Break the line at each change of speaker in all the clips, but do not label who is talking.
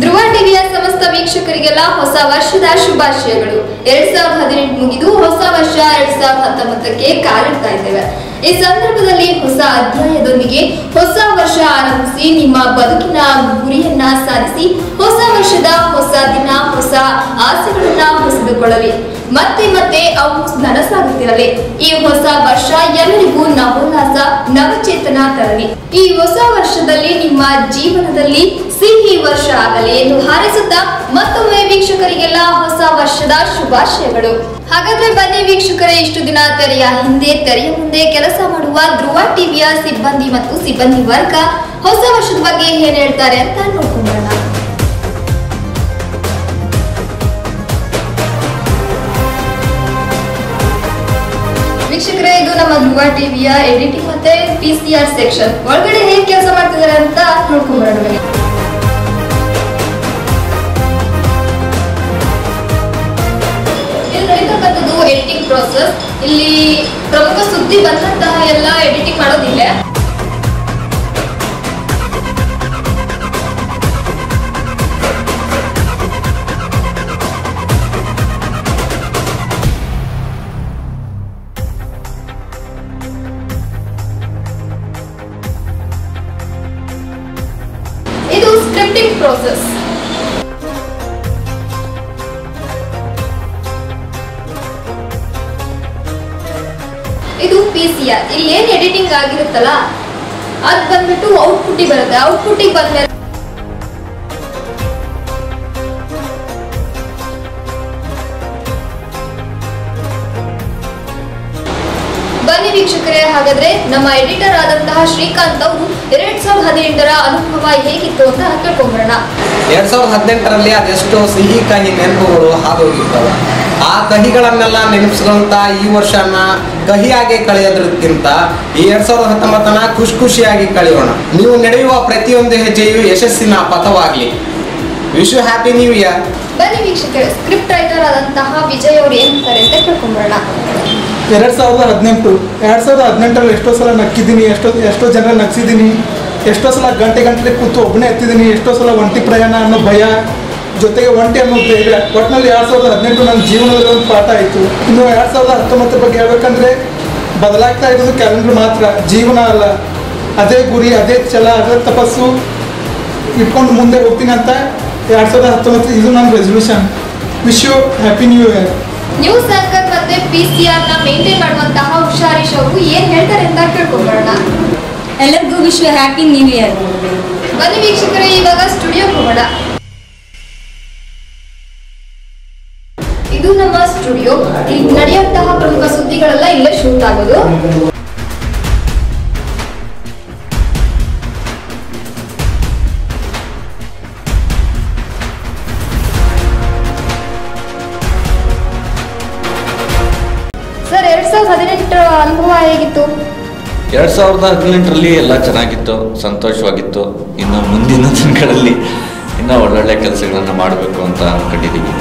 ಧ್ರುವ ಟಿವಿಯ ಸಮಸ್ತ ವೀಕ್ಷಕರಿಗೆಲ್ಲ ಹೊಸ ವರ್ಷದ ಶುಭಾಶಯಗಳು. ಎರಡ್ ಸಾವಿರದ ಹದಿನೆಂಟು ಮುಗಿದು ಹೊಸ ವರ್ಷ ಎರಡ್ ಸಾವಿರದ ಹತ್ತೊಂಬತ್ತಕ್ಕೆ ಕಾಲಿಡ್ತಾ ಇದ್ದೇವೆ. ಈ ಸಂದರ್ಭದಲ್ಲಿ ಹೊಸ ಅಧ್ಯಾಯದೊಂದಿಗೆ ಹೊಸ ವರ್ಷ ಆರಂಭಿಸಿ ನಿಮ್ಮ ಬದುಕಿನ ಗುರಿಯನ್ನ ಸಾಧಿಸಿ ಹೊಸ ವರ್ಷದ ಹೊಸ ದಿನ, ಹೊಸ ಆಸೆಗಳನ್ನ ಹೊಸದುಕೊಳ್ಳಲಿ ಮತ್ತೆ ಮತ್ತೆ ಅವು ನನಸಾಗುತ್ತಿರಲಿ. ಈ ಹೊಸ ವರ್ಷ ಎಲ್ಲರಿಗೂ ನವೋಲ್ಲಾಸ, ನವಚೇತನ ತರಲಿ. ಈ ಹೊಸ ವರ್ಷದಲ್ಲಿ ನಿಮ್ಮ ಜೀವನದಲ್ಲಿ ಸಿಹಿ ವರ್ಷ ಆಗಲಿ ಎಂದು ಹಾರೈಸುತ್ತಾ ಮತ್ತೊಮ್ಮೆ ವೀಕ್ಷಕರಿಗೆಲ್ಲ ಹೊಸ ವರ್ಷದ ಶುಭಾಶಯಗಳು. ಹಾಗಾದ್ರೆ ಬನ್ನಿ ವೀಕ್ಷಕರೇ, ಇಷ್ಟು ದಿನ ತೆರೆಯ ಹಿಂದೆ, ತೆರೆಯ ಮುಂದೆ ಕೆಲಸ ಮಾಡುವ ಧ್ರುವ ಟಿವಿಯ ಸಿಬ್ಬಂದಿ ಮತ್ತು ಸಿಬ್ಬಂದಿ ವರ್ಗ ಹೊಸ ವರ್ಷದ ಬಗ್ಗೆ ಏನ್ ಹೇಳ್ತಾರೆ ಅಂತ ನೋಡ್ಕೊಂಡೋಣ ವೀಕ್ಷಕರೇ, ಇದು ನಮ್ಮ ಧ್ರುವ ಟಿವಿಯ ಎಡಿಟಿಂಗ್ ಮತ್ತೆ ಪಿ ಸಿ ಆರ್ ಸೆಕ್ಷನ್ ಒಳಗಡೆ ಹೇಗ್ ಕೆಲಸ ಮಾಡ್ತಿದ್ದಾರೆ ಅಂತ ನೋಡ್ಕೊಂಡ್ಬರೋಣ ಪ್ರೋಸೆಸ್ ಇಲ್ಲಿ ಪ್ರಮುಖ ಸುದ್ದಿ ಬಂದಂತಹ ಎಲ್ಲ ಎಡಿಟಿಂಗ್ ಮಾಡೋದಿಲ್ಲ ಇದು scripting process P C R ಇಲ್ಲಿ ಏನ್ ಎಡಿಟಿಂಗ್ ಆಗಿರುತ್ತಲ್ಲ? ಅದ್ ಬಂದ್ಬಿಟ್ಟು ಔಟ್ಪುಟ್ಟಿಗೆ ಬರುತ್ತೆ. ಔಟ್ಪುಟ್ಟಿಗೆ ಬಂದ್ಮೇಲೆ ವೀಕ್ಷಕರೇ ಹಾಗಾದ್ರೆ ನಮ್ಮ ಎಡಿಟರ್ ಆದಂತಹ ಶ್ರೀಕಾಂತ್ ಅವರು ಎರಡ್ ಸಾವಿರದ ಹದಿನೆಂಟರ ಅನುಭವ ಹೇಗಿತ್ತು ಅಂತ ಕೇಳ್ಕೊಂಬರೋಣ
ಎರಡ್ ಸಾವಿರದ ಹದಿನೆಂಟರಲ್ಲಿ ಅದೆಷ್ಟೋ ಸಿಹಿ ಕಹಿ ನೆನಪುಗಳು ಹಾದೋಗಿರ್ತವೆ ಆ ಕಹಿಗಳನ್ನೆಲ್ಲ ನೆನಪಿಸಿದಂತ ಈ ವರ್ಷನ ಕಹಿಯಾಗಿ ಕಳೆಯೋದ್ರಕ್ಕಿಂತ ಈ ಎರಡ್ ಸಾವಿರದ ಹತ್ತೊಂಬತ್ತನ ಖುಷಿ ಖುಷಿಯಾಗಿ ಕಳೆಯೋಣ. ನೀವು ನಡೆಯುವ ಪ್ರತಿಯೊಂದು ಹೆಜ್ಜೆಯು ಯಶಸ್ಸಿನ ಪಥವಾಗ್ಲಿ. Wish you happy new year
ಬನ್ನಿ ವೀಕ್ಷಕರೇ ಸ್ಕ್ರಿಪ್ಟ್ ರೈಟರ್ ಆದಂತಹ ವಿಜಯ್ ಅವರು ಏನ್ ಅಂತ ಕೇಳ್ಕೊಂಬರೋಣ
ಎರಡು ಸಾವಿರದ ಹದಿನೆಂಟು, ಎರಡು ಸಾವಿರದ ಹದಿನೆಂಟರಲ್ಲಿ ಎಷ್ಟೋ ಸಲ ನಕ್ಕಿದ್ದೀನಿ, ಎಷ್ಟೋ ಎಷ್ಟೋ ಜನ ನಗ್ಸಿದ್ದೀನಿ, ಎಷ್ಟೋ ಸಲ ಗಂಟೆ ಗಂಟೆ ಕೂತು ಒಬ್ಬನೇ ಎತ್ತಿದ್ದೀನಿ, ಎಷ್ಟೋ ಸಲ ಒಂಟಿ ಪ್ರಯಾಣ ಅನ್ನೋ ಭಯ, ಜೊತೆಗೆ ಒಂಟಿ ಅನ್ನೋ ಧೈರ್ಯ ಒಟ್ಟಿನಲ್ಲಿ ಎರಡು ಸಾವಿರದ ಹದಿನೆಂಟು ನನ್ನ ಜೀವನದಲ್ಲಿ ಒಂದು ಪಾಠ ಆಯಿತು. ಇನ್ನು ಎರಡು ಸಾವಿರದ ಹತ್ತೊಂಬತ್ತರ ಬಗ್ಗೆ ಹೇಳ್ಬೇಕಂದ್ರೆ, ಬದಲಾಗ್ತಾ ಇರೋದು ಕ್ಯಾಲೆಂಡರ್ ಮಾತ್ರ, ಜೀವನ ಅಲ್ಲ. ಅದೇ ಗುರಿ, ಅದೇ ಛಲ, ಅದೇ ತಪಸ್ಸು ಇಟ್ಕೊಂಡು ಮುಂದೆ ಹೋಗ್ತೀನಿ ಅಂತ ಎರಡು ಸಾವಿರದ ಹತ್ತೊಂಬತ್ತು, ಇದು ನನ್ನ resolution wish you happy new year
ಮತ್ತೆ ಪಿ ಸಿ ಆರ್ನ ಮೇಂಟೈನ್ ಮಾಡುವಂತಹ ಹುಷಾರಿಶ್ ಅವರು ಏನ್ ಹೇಳ್ತಾರೆ ಅಂತ ಕೇಳ್ಕೊಂಡ್ಬರೋಣ
ಎಲ್ಲರಿಗೂ ವಿಶ್ವ ಹ್ಯಾಪಿ ನ್ಯೂ ಇಯರ್
ಬನ್ನಿ ವೀಕ್ಷಕರೇ ಇವಾಗ ಸ್ಟುಡಿಯೋ ಹೋಗೋಣ. ಇದು ನಮ್ಮ ಸ್ಟುಡಿಯೋ ಇಲ್ಲಿ ನಡೆಯುವಂತಹ ಪ್ರಮುಖ ಸುದ್ದಿಗಳೆಲ್ಲ ಇಲ್ಲೇ ಶೂಟ್ ಆಗೋದು. ಅನುಭವ ಹೇಗಿತ್ತು?
ಎರಡು ಸಾವಿರದ ಹದಿನೆಂಟರಲ್ಲಿ ಎಲ್ಲ ಚೆನ್ನಾಗಿತ್ತು, ಸಂತೋಷವಾಗಿತ್ತು. ಇನ್ನು ಮುಂದಿನ ದಿನಗಳಲ್ಲಿ ಇನ್ನೂ ಒಳ್ಳೊಳ್ಳೆ ಕೆಲಸಗಳನ್ನು ಮಾಡಬೇಕು ಅಂತ ಅಂದ್ಕೊಂಡಿದ್ದೀವಿ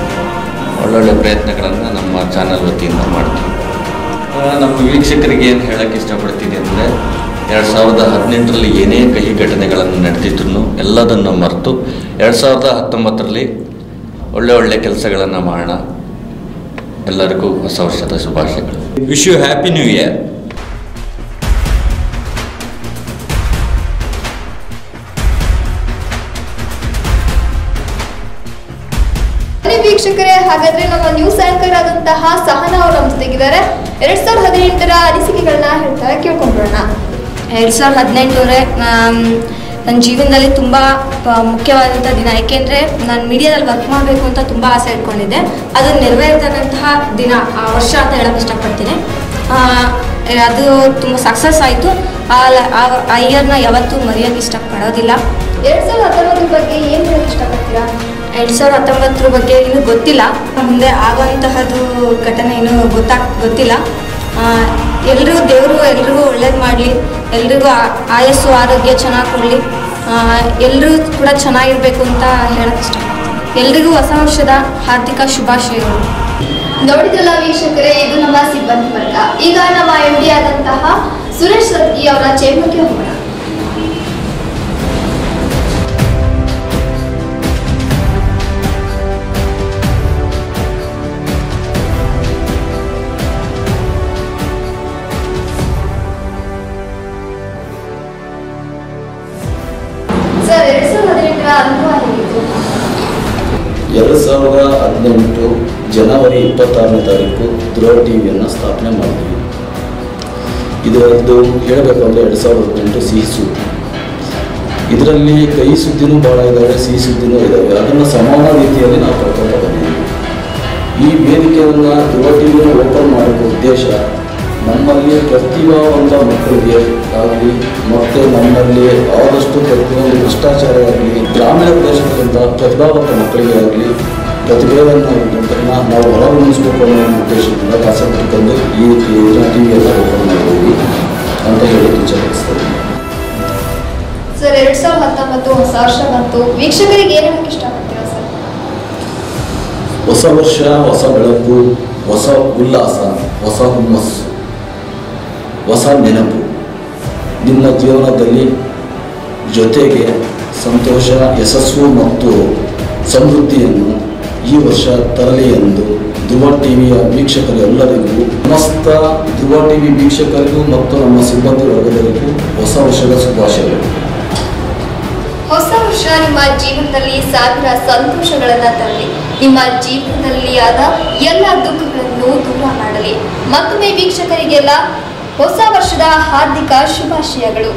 ಒಳ್ಳೊಳ್ಳೆ ಪ್ರಯತ್ನಗಳನ್ನು ನಮ್ಮ ಚಾನಲ್ ವತಿಯಿಂದ ಮಾಡ್ತೀವಿ. ನಮ್ಮ ವೀಕ್ಷಕರಿಗೆ ಏನು ಹೇಳೋಕ್ಕೆ ಇಷ್ಟಪಡ್ತೀನಿ ಅಂದರೆ, ಎರಡು ಸಾವಿರದ ಹದಿನೆಂಟರಲ್ಲಿ ಏನೇ ಕಹಿ ಘಟನೆಗಳನ್ನು ನಡೆದಿದ್ರು ಎಲ್ಲದನ್ನು ಮರೆತು, ಎರಡು ಸಾವಿರದ ಹತ್ತೊಂಬತ್ತರಲ್ಲಿ ಒಳ್ಳೆ ಒಳ್ಳೆ ಕೆಲಸಗಳನ್ನು ಮಾಡೋಣ. ಎಲ್ಲರಿಗೂ ಹೊಸ ವರ್ಷದ ಶುಭಾಶಯಗಳು. Wish you happy new year
ವೀಕ್ಷಕರೇ ಹಾಗಾದ್ರೆ ನಮ್ಮ ನ್ಯೂಸ್ ಆಂಕರ್ ಆದಂತಹ ಸಹನಾ ಅವರು ನಮ್ಮ ಜೊತೆಗಿದ್ದಾರೆ. ಎರಡ್ ಸಾವಿರದ ಹದಿನೆಂಟರ ಅನಿಸಿಕೆಗಳನ್ನ ಹೇಳ್ತಾರೆ ಕೇಳ್ಕೊಂಡ್ಬರೋಣ.
ಎರಡ್ ಸಾವಿರದ ಹದಿನೆಂಟುವರೆ ನನ್ನ ಜೀವನದಲ್ಲಿ ತುಂಬ ಮುಖ್ಯವಾದಂಥ ದಿನ. ಏಕೆಂದರೆ ನಾನು ಮೀಡಿಯಾದಲ್ಲಿ ವರ್ಕ್ ಮಾಡಬೇಕು ಅಂತ ತುಂಬ ಆಸೆ ಇಟ್ಕೊಂಡಿದ್ದೆ. ಅದು ನೆರವೇರ್ತಕ್ಕಂತಹ ದಿನ ಆ ವರ್ಷ ಅಂತ ಹೇಳೋಕ್ಕೆ ಇಷ್ಟಪಡ್ತೀನಿ. ಅದು ತುಂಬ ಸಕ್ಸಸ್ ಆಯಿತು. ಆ ಲ- ಆ- ಆ ಇಯರ್ನ ಯಾವತ್ತೂ ಮರೆಯೋಕ್ಕೆ ಇಷ್ಟಪಡೋದಿಲ್ಲ.
ಎರಡು ಸಾವಿರದ ಹತ್ತೊಂಬತ್ತರ ಬಗ್ಗೆ ಏನು ಹೇಳಿ ಇಷ್ಟಪಡ್ತೀರಾ?
ಎರಡು ಸಾವಿರದ ಹತ್ತೊಂಬತ್ತರ ಬಗ್ಗೆ ಇನ್ನೂ ಗೊತ್ತಿಲ್ಲ. ಮುಂದೆ ಆಗುವಂತಹದ್ದು ಘಟನೆ ಇನ್ನೂ ಗೊತ್ತಾಗ್ ಗೊತ್ತಿಲ್ಲ. ಎಲ್ಲರಿಗೂ ದೇವರು, ಎಲ್ರಿಗೂ ಒಳ್ಳೇದು ಮಾಡಲಿ. ಎಲ್ರಿಗೂ ಆಯಸ್ಸು, ಆರೋಗ್ಯ ಚೆನ್ನಾಗಿ ಕೊಡಲಿ. ಎಲ್ಲರೂ ಕೂಡ ಚೆನ್ನಾಗಿರ್ಬೇಕು ಅಂತ ಹೇಳಕ್ಕೆ ಇಷ್ಟ. ಎಲ್ರಿಗೂ ಹೊಸ ವರ್ಷದ ಹಾರ್ದಿಕ ಶುಭಾಶಯಗಳು.
ನೋಡಿದಲ್ಲ ವೀಕ್ಷಕರೇ, ಇದು ನಮ್ಮ ಸಿಬ್ಬಂದಿ ವರ್ಗ. ಈಗ ನಮ್ಮ ಎಂ ಡಿ ಆದಂತಹ ಸುರೇಶ್ ಸತ್ತಿ ಅವರ ಚೇಂಬರ್ಗೆ ಹೋಗೋಣ. ಸಾವಿರದ
ಹದಿನೆಂಟು ಜನವರಿ ಇಪ್ಪತ್ತಾರನೇ ತಾರೀಕು ಧ್ರುವ ಟಿ ವಿಯನ್ನು ಸ್ಥಾಪನೆ ಮಾಡಿದ್ವಿ. ಇದರದ್ದು ಹೇಳಬೇಕು ಅಂದರೆ ಎರಡು ಸಾವಿರದ ಹದಿನೆಂಟು ಸಿಹಿ ಸುದ್ದಿ. ಇದರಲ್ಲಿ ಕೈ ಸುದ್ದಿನೂ ಭಾಳ ಇದ್ದಾವೆ ಸಿಹಿ ಸುದ್ದಿನೂ ಇದ್ದಾವೆ ಅದನ್ನು ಸಮಾನ ರೀತಿಯಲ್ಲಿ ನಾವು ಪಡ್ಕೊಳ್ತಾ ಬಂದಿದ್ದೀವಿ ಈ ವೇದಿಕೆಯನ್ನು ಧ್ರುವ ಟಿ ವಿಯನ್ನು ಓಪನ್ ಮಾಡೋಕ್ಕೆ ಉದ್ದೇಶ ನಮ್ಮಲ್ಲಿ ಪ್ರತಿಭಾವಂತ ಮಕ್ಕಳಿಗೆ ಆಗಲಿ ಮತ್ತು ನಮ್ಮಲ್ಲಿ ಆದಷ್ಟು ಪ್ರತಿಯೊಂದು ಭ್ರಷ್ಟಾಚಾರ ಆಗಲಿ ಗ್ರಾಮೀಣ ಪ್ರದೇಶದಿಂದ ಪ್ರತಿಭಾವಂತ ಮಕ್ಕಳಿಗೆ ಆಗಲಿ ಪ್ರತಿಭೆಯನ್ನು ನಾವು ಹೊರಗುಣಿಸಬೇಕು ಅನ್ನೋ ಉದ್ದೇಶದಿಂದ ಆಸಕ್ತಿ ತಂದು ಈ ಟಿ ವಿಯನ್ನು ಓಪನ್ ಮಾಡಿದ್ದೀವಿ ಅಂತ ಹೇಳಿ ವಿಚಾರಿಸ್ತೇವೆ
ಸರ್ ಎರಡ್ ಸಾವಿರದ ಹತ್ತೊಂಬತ್ತು ಹೊಸ ವರ್ಷ ಬಂತು. ವೀಕ್ಷಕರಿಗೆ ಏನ್ ಹೇಳಕ್ ಇಷ್ಟಪಡ್ತೀರಾ ಸರ್?
ಹೊಸ ವರ್ಷ ಹೊಸ ಬೆಳಕು ಹೊಸ ಉಲ್ಲಾಸ ಹೊಸ ಹುಮ್ಮಸ್ಸು. ಹೊಸ ನೆನಪು. ನಿಮ್ಮ ಜೀವನದಲ್ಲಿ ಜೊತೆಗೆ ಸಂತೋಷ, ಯಶಸ್ಸು ಮತ್ತು ಸಮೃದ್ಧಿಯನ್ನು ಈ ವರ್ಷ ತರಲಿ ಎಂದು ಧ್ರುವ ಟಿ ವಿಯ ವೀಕ್ಷಕರೆಲ್ಲರಿಗೂ ಸಮಸ್ತ ಧ್ರುವ ಟಿ ವಿ ವೀಕ್ಷಕರಿಗೂ ಮತ್ತು ನಮ್ಮ ಸಿಬ್ಬಂದಿ ವರ್ಗದವರಿಗೂ ಹೊಸ ವರ್ಷದ ಶುಭಾಶಯಗಳು.
ಹೊಸ ವರ್ಷ ನಿಮ್ಮ ಜೀವನದಲ್ಲಿ ಸಾವಿರ ಸಂತೋಷಗಳನ್ನ ತರಲಿ. ನಿಮ್ಮ ಜೀವನದಲ್ಲಿ ಆದ ಎಲ್ಲ ದುಃಖಗಳನ್ನು ದೂರ ಮಾಡಲಿ. ಮತ್ತೊಮ್ಮೆ ವೀಕ್ಷಕರಿಗೆಲ್ಲ ಹೊಸ ವರ್ಷದ ಹಾರ್ದಿಕ ಶುಭಾಶಯಗಳು.